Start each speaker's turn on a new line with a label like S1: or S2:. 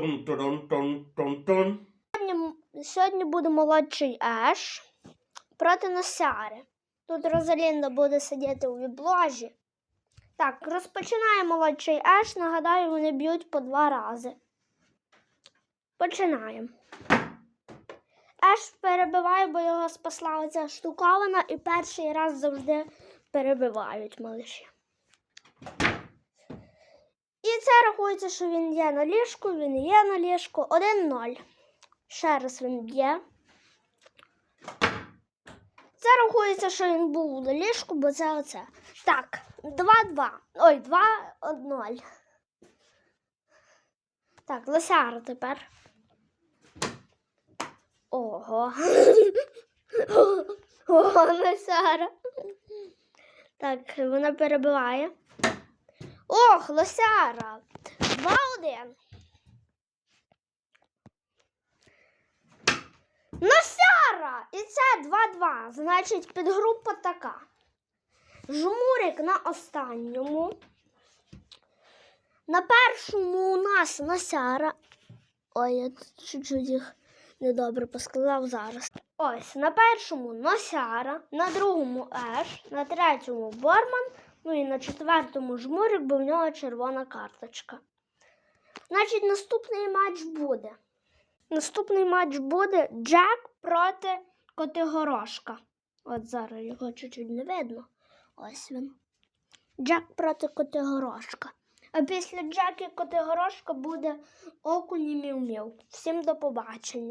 S1: тун тун тун тун тун
S2: Сьогодні, сьогодні буде молодший Еш проти Носяри. Тут Розалінда буде сидіти у вібложі. Так, розпочинає молодший Еш. Нагадаю, вони б'ють по два рази. Починаємо. Еш перебиває, бо його спасла оця штуковина, і перший раз завжди перебивають малиші. І це рахується, що він є на ліжку, він є на ліжку. 1-0. Ще раз він б'є. Це рахується, що він був на ліжку, бо це оце. Так, 2-2. Ой, 2-0. Так, Лосяра тепер. Ого. Ого, Лосяра. Так, вона перебиває. Ох, Лосяра. 2-1. Носяра! І це 2-2. Значить, підгрупа така. Жмурик на останньому. На першому у нас Носяра. Ой, я чуть-чуть їх недобре посказав зараз. Ось, на першому Носяра, на другому Еш, на третьому Борман, ну і на четвертому жмурик, бо в нього червона карточка. Значить, наступний матч буде. Наступний матч буде Джек проти Котигорошка. От зараз його чуть-чуть не видно. Ось він. Джек проти Котигорошка. А після Джек і Котигорошка буде окуні мів-мів. Всім до побачення.